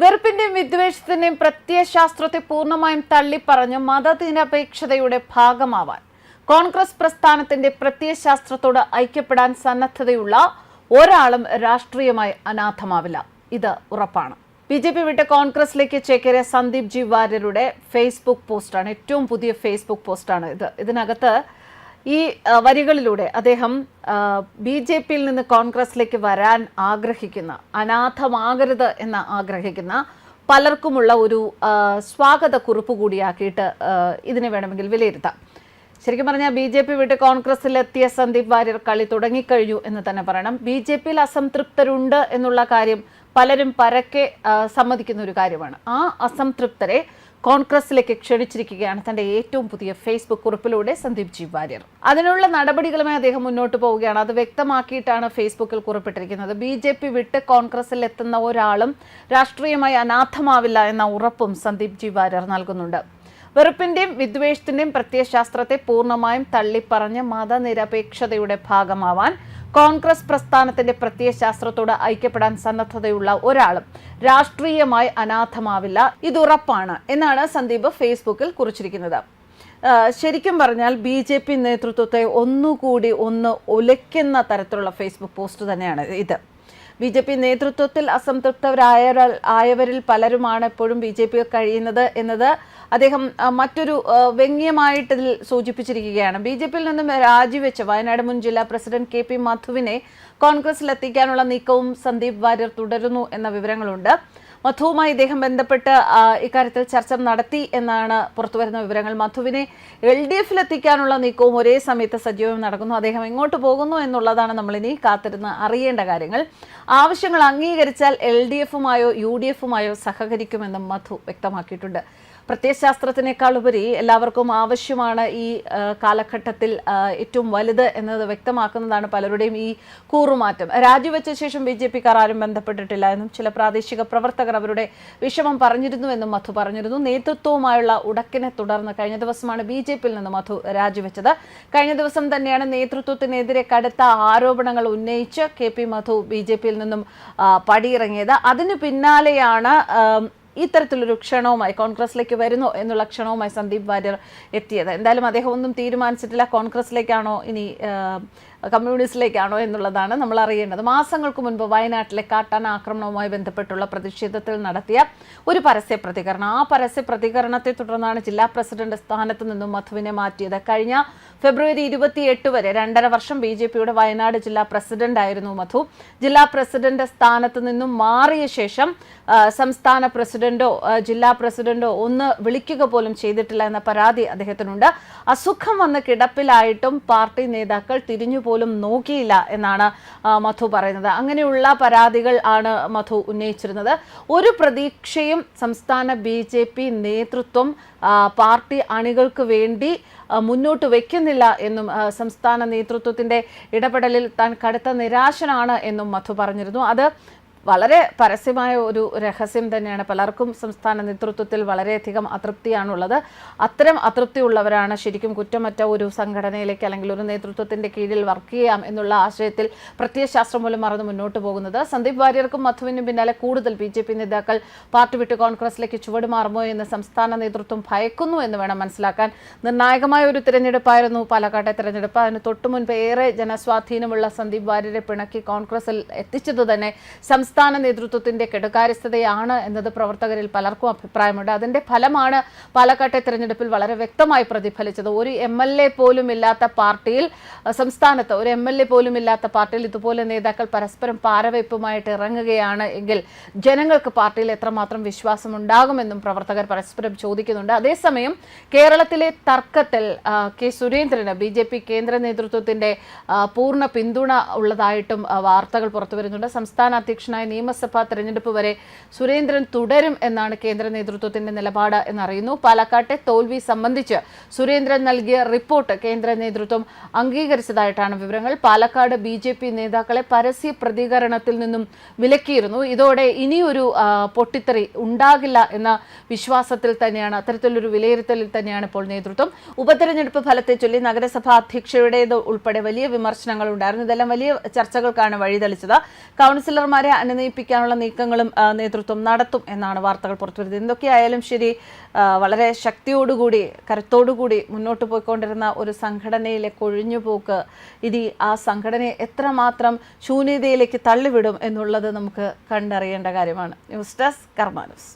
വെറുപ്പിന്റെയും വിദ്വേഷത്തിന്റെയും പ്രത്യയശാസ്ത്രത്തെ പൂർണമായും തള്ളിപ്പറഞ്ഞ് മതനിരപേക്ഷതയുടെ ഭാഗമാവാൻ കോൺഗ്രസ് പ്രസ്ഥാനത്തിന്റെ പ്രത്യയശാസ്ത്രത്തോട് ഐക്യപ്പെടാൻ സന്നദ്ധതയുള്ള ഒരാളും രാഷ്ട്രീയമായി അനാഥമാവില്ല. ഇത് ഉറപ്പാണ്. ബി ജെ പി വിട്ട് കോൺഗ്രസിലേക്ക് ചേക്കേറിയ സന്ദീപ് ജി വാര്യരുടെ ഫേസ്ബുക്ക് പോസ്റ്റാണ്. ഏറ്റവും പുതിയ ഫേസ്ബുക്ക് പോസ്റ്റാണ് ഇത്. ഇതിനകത്ത് ഈ വരികളിലൂടെ അദ്ദേഹം ബി ജെ പിയിൽ നിന്ന് കോൺഗ്രസിലേക്ക് വരാൻ ആഗ്രഹിക്കുന്ന അനാഥമാകരുത് എന്ന് ആഗ്രഹിക്കുന്ന പലർക്കുമുള്ള ഒരു സ്വാഗത കുറിപ്പ് കൂടിയാക്കിയിട്ട് ഇതിനെ വേണമെങ്കിൽ വിലയിരുത്താം. ശരിക്കും പറഞ്ഞാൽ ബി ജെ പി വിട്ട് കോൺഗ്രസിലെത്തിയ സന്ദീപ് വാര്യർ കളി തുടങ്ങിക്കഴിഞ്ഞു എന്ന് തന്നെ പറയണം. ബി ജെ പിയിൽ അസംതൃപ്തരുണ്ട് എന്നുള്ള കാര്യം പലരും പരക്കെ സമ്മതിക്കുന്ന ഒരു കാര്യമാണ്. ആ അസംതൃപ്തരെ കോൺഗ്രസിലേക്ക് ക്ഷണിച്ചിരിക്കുകയാണ് തന്റെ ഏറ്റവും പുതിയ ഫേസ്ബുക്ക് കുറിപ്പിലൂടെ സന്ദീപ് ജി വാര്യർ. അതിനുള്ള നടപടികളുമായി അദ്ദേഹം മുന്നോട്ട് പോവുകയാണ്. അത് വ്യക്തമാക്കിയിട്ടാണ് ഫേസ്ബുക്കിൽ കുറിപ്പിട്ടിരിക്കുന്നത്. ബി ജെ പി വിട്ട് കോൺഗ്രസിൽ എത്തുന്ന ഒരാളും രാഷ്ട്രീയമായി അനാഥമാവില്ല എന്ന ഉറപ്പും സന്ദീപ് ജി വാര്യർ നൽകുന്നുണ്ട്. വെറുപ്പിന്റെയും വിദ്വേഷത്തിന്റെയും പ്രത്യയശാസ്ത്രത്തെ പൂർണമായും തള്ളിപ്പറഞ്ഞ് മതനിരപേക്ഷതയുടെ ഭാഗമാവാൻ കോൺഗ്രസ് പ്രസ്ഥാനത്തിന്റെ പ്രത്യയശാസ്ത്രത്തോട് ഐക്യപ്പെടാൻ സന്നദ്ധതയുള്ള ഒരാളും രാഷ്ട്രീയമായി അനാഥമാവില്ല. ഇതുറപ്പാണ് എന്നാണ് സന്ദീപ് ഫേസ്ബുക്കിൽ കുറിച്ചിരിക്കുന്നത്. ശരിക്കും പറഞ്ഞാൽ ബി ജെ പി നേതൃത്വത്തെ ഒന്നുകൂടി ഒന്ന് ഒലയ്ക്കുന്ന തരത്തിലുള്ള ഫേസ്ബുക്ക് പോസ്റ്റ് തന്നെയാണ് ഇത്. ബി ജെ പി നേതൃത്വത്തിൽ അസംതൃപ്തരായ ആയവരിൽ പലരുമാണ് എപ്പോഴും ബി ജെ പി കഴിയുന്നത് എന്നത് അദ്ദേഹം മറ്റൊരു വ്യംഗ്യമായിട്ട് ഇതിൽ സൂചിപ്പിച്ചിരിക്കുകയാണ്. ബി ജെ പിയിൽ നിന്നും രാജിവെച്ച വയനാട് മുൻ ജില്ലാ പ്രസിഡന്റ് കെ പി മധുവിനെ കോൺഗ്രസിൽ എത്തിക്കാനുള്ള നീക്കവും സന്ദീപ് വാര്യർ തുടരുന്നു എന്ന വിവരങ്ങളുണ്ട്. മധുവുമായി ഇദ്ദേഹം ബന്ധപ്പെട്ട് ഇക്കാര്യത്തിൽ ചർച്ച നടത്തി എന്നാണ് പുറത്തുവരുന്ന വിവരങ്ങൾ. മധുവിനെ എൽ ഡി എഫിൽ എത്തിക്കാനുള്ള നീക്കവും ഒരേ സമയത്ത് സജീവം നടക്കുന്നു. അദ്ദേഹം എങ്ങോട്ട് പോകുന്നു എന്നുള്ളതാണ് നമ്മളിനി കാത്തിരുന്ന് അറിയേണ്ട കാര്യങ്ങൾ. ആവശ്യങ്ങൾ അംഗീകരിച്ചാൽ എൽ ഡി എഫുമായോ യു ഡി എഫുമായോ സഹകരിക്കുമെന്നും മധു വ്യക്തമാക്കിയിട്ടുണ്ട്. പ്രത്യയശാസ്ത്രത്തിനേക്കാൾ ഉപരി എല്ലാവർക്കും ആവശ്യമാണ് ഈ കാലഘട്ടത്തിൽ ഏറ്റവും വലുത് എന്നത് വ്യക്തമാക്കുന്നതാണ് പലരുടെയും ഈ കൂറുമാറ്റം. രാജിവെച്ച ശേഷം ബി ജെ പിക്കാർ ആരും ബന്ധപ്പെട്ടിട്ടില്ല എന്നും ചില പ്രാദേശിക പ്രവർത്തകർ അവരുടെ വിഷമം പറഞ്ഞിരുന്നുവെന്നും മധു പറഞ്ഞിരുന്നു. നേതൃത്വവുമായുള്ള ഉടക്കിനെ തുടർന്ന് കഴിഞ്ഞ ദിവസമാണ് ബി ജെ പിയിൽ നിന്ന് മധു രാജിവെച്ചത്. കഴിഞ്ഞ ദിവസം തന്നെയാണ് നേതൃത്വത്തിനെതിരെ കടുത്ത ആരോപണങ്ങൾ ഉന്നയിച്ച് K P Madhu B J പിയിൽ നിന്നും പടിയിറങ്ങിയത്. അതിന് പിന്നാലെയാണ് ഇത്തരത്തിലൊരു ക്ഷണവുമായി കോൺഗ്രസിലേക്ക് വരുന്നു എന്നുള്ള ക്ഷണവുമായി സന്ദീപ് വാര്യർ എത്തിയത്. എന്തായാലും അദ്ദേഹം ഒന്നും തീരുമാനിച്ചിട്ടില്ല. കോൺഗ്രസിലേക്കാണോ ഇനി കമ്മ്യൂണിസ്റ്റിലേക്കാണോ എന്നുള്ളതാണ് നമ്മൾ അറിയേണ്ടത്. മാസങ്ങൾക്ക് മുൻപ് വയനാട്ടിലെ കാട്ടാന ആക്രമണവുമായി ബന്ധപ്പെട്ടുള്ള പ്രതിഷേധത്തിൽ നടത്തിയ ഒരു പരസ്യ പ്രതികരണം. ആ പരസ്യ പ്രതികരണത്തെ തുടർന്നാണ് ജില്ലാ പ്രസിഡന്റ് സ്ഥാനത്ത് നിന്നും മധുവിനെ മാറ്റിയത്. കഴിഞ്ഞ ഫെബ്രുവരി ഇരുപത്തിയെട്ട് വരെ രണ്ടര വർഷം ബി ജെ പിയുടെ വയനാട് ജില്ലാ പ്രസിഡന്റ് ആയിരുന്നു മധു. ജില്ലാ പ്രസിഡന്റ് സ്ഥാനത്ത് നിന്നും മാറിയ ശേഷം സംസ്ഥാന പ്രസിഡന്റോ ജില്ലാ പ്രസിഡന്റോ ഒന്ന് വിളിക്കുക പോലും ചെയ്തിട്ടില്ല എന്ന പരാതി അദ്ദേഹത്തിനുണ്ട്. അസുഖം വന്ന് കിടപ്പിലായിട്ടും പാർട്ടി നേതാക്കൾ തിരിഞ്ഞു പോലും നോക്കിയില്ല എന്നാണ് മധു പറയുന്നത്. അങ്ങനെയുള്ള പരാതികൾ ആണ് മധു ഉന്നയിച്ചിരുന്നത്. ഒരു പ്രതീക്ഷയും സംസ്ഥാന ബി ജെ പി നേതൃത്വം പാർട്ടി അണികൾക്ക് വേണ്ടി മുന്നോട്ട് വെക്കുന്നില്ല എന്നും സംസ്ഥാന നേതൃത്വത്തിന്റെ ഇടപെടലിൽ താൻ കടുത്ത നിരാശനാണ് എന്നും മധു പറഞ്ഞിരുന്നു. അത് വളരെ പരസ്യമായ ഒരു രഹസ്യം തന്നെയാണ്. പലർക്കും സംസ്ഥാന നേതൃത്വത്തിൽ വളരെയധികം അതൃപ്തിയാണുള്ളത്. അത്തരം അതൃപ്തിയുള്ളവരാണ് ശരിക്കും കുറ്റമറ്റ ഒരു സംഘടനയിലേക്ക് അല്ലെങ്കിൽ ഒരു നേതൃത്വത്തിന്റെ കീഴിൽ വർക്ക് ചെയ്യാം എന്നുള്ള ആശയത്തിൽ പ്രത്യയശാസ്ത്രം മൂലം മറന്ന് മുന്നോട്ട് പോകുന്നത്. സന്ദീപ് വാര്യർക്കും മധുവിനും പിന്നാലെ കൂടുതൽ ബി ജെ പി നേതാക്കൾ പാർട്ടി വിട്ട് കോൺഗ്രസിലേക്ക് ചുവട് മാറുമോ എന്ന് സംസ്ഥാന നേതൃത്വം ഭയക്കുന്നു എന്ന് വേണം മനസ്സിലാക്കാൻ. നിർണായകമായ ഒരു തിരഞ്ഞെടുപ്പായിരുന്നു പാലക്കാട്ടെ തിരഞ്ഞെടുപ്പ്. അതിന് തൊട്ടു മുൻപ് ഏറെ ജനസ്വാധീനമുള്ള സന്ദീപ് വാര്യരെ പിണക്കി കോൺഗ്രസിൽ എത്തിച്ചത് തന്നെ സംസ്ഥാന നേതൃത്വത്തിന്റെ കെടുകാര്യസ്ഥതയാണ് എന്നത് പ്രവർത്തകരിൽ പലർക്കും അഭിപ്രായമുണ്ട്. അതിന്റെ ഫലമാണ് പാലക്കാട്ടെ തിരഞ്ഞെടുപ്പിൽ വളരെ വ്യക്തമായി പ്രതിഫലിച്ചത്. ഒരു എം എൽ എ പോലും ഇല്ലാത്ത പാർട്ടിയിൽ സംസ്ഥാനത്ത് ഒരു എം എൽ എ പോലും ഇല്ലാത്ത പാർട്ടിയിൽ ഇതുപോലെ നേതാക്കൾ പരസ്പരം പാരവയ്പുമായിട്ട് ഇറങ്ങുകയാണ് എങ്കിൽ ജനങ്ങൾക്ക് പാർട്ടിയിൽ എത്രമാത്രം വിശ്വാസം ഉണ്ടാകുമെന്നും പ്രവർത്തകർ പരസ്പരം ചോദിക്കുന്നുണ്ട്. അതേസമയം കേരളത്തിലെ തർക്കത്തിൽ കെ സുരേന്ദ്രന് ബി ജെ പി കേന്ദ്ര നേതൃത്വത്തിന്റെ പൂർണ പിന്തുണ ഉള്ളതായിട്ടും വാർത്തകൾ പുറത്തു വരുന്നുണ്ട്. സംസ്ഥാന അധ്യക്ഷനായ നിയമസഭാ തെരഞ്ഞെടുപ്പ് വരെ സുരേന്ദ്രൻ തുടരും എന്നാണ് കേന്ദ്ര നേതൃത്വത്തിന്റെ നിലപാട് എന്നറിയുന്നു. പാലക്കാട്ടെ തോൽവി സംബന്ധിച്ച് സുരേന്ദ്രൻ നൽകിയ റിപ്പോർട്ട് കേന്ദ്ര നേതൃത്വം അംഗീകരിച്ചതായിട്ടാണ് വിവരങ്ങൾ. പാലക്കാട് ബി ജെ പി നേതാക്കളെ പരസ്യ പ്രതികരണത്തിൽ നിന്നും വിലക്കിയിരുന്നു. ഇതോടെ ഇനിയൊരു പൊട്ടിത്തെറി ഉണ്ടാകില്ല എന്ന വിശ്വാസത്തിൽ തന്നെയാണ് അത്തരത്തിലൊരു വിലയിരുത്തലിൽ തന്നെയാണ് ഇപ്പോൾ നേതൃത്വം. ഉപതെരഞ്ഞെടുപ്പ് ഫലത്തെ ചൊല്ലി നഗരസഭാ അധ്യക്ഷയുടേത് ഉൾപ്പെടെ വലിയ വിമർശനങ്ങൾ ഉണ്ടായിരുന്നു ഇതെല്ലാം വലിയ ചർച്ചകൾക്കാണ് വഴിതെളിച്ചത്. കൗൺസിലർമാരെ അനു അനുനയിപ്പിക്കാനുള്ള നീക്കങ്ങളും നേതൃത്വം നടത്തും എന്നാണ് വാർത്തകൾ പുറത്തുവരുന്നത്. എന്തൊക്കെയായാലും ശരി വളരെ ശക്തിയോടുകൂടി കരുത്തോടുകൂടി മുന്നോട്ട് പോയിക്കൊണ്ടിരുന്ന ഒരു സംഘടനയിലെ കൊഴിഞ്ഞുപോക്ക് ഇനി ആ സംഘടനയെ എത്രമാത്രം ശൂന്യതയിലേക്ക് തള്ളിവിടും എന്നുള്ളത് നമുക്ക് കണ്ടറിയേണ്ട കാര്യമാണ്. News desk കർമാനസ്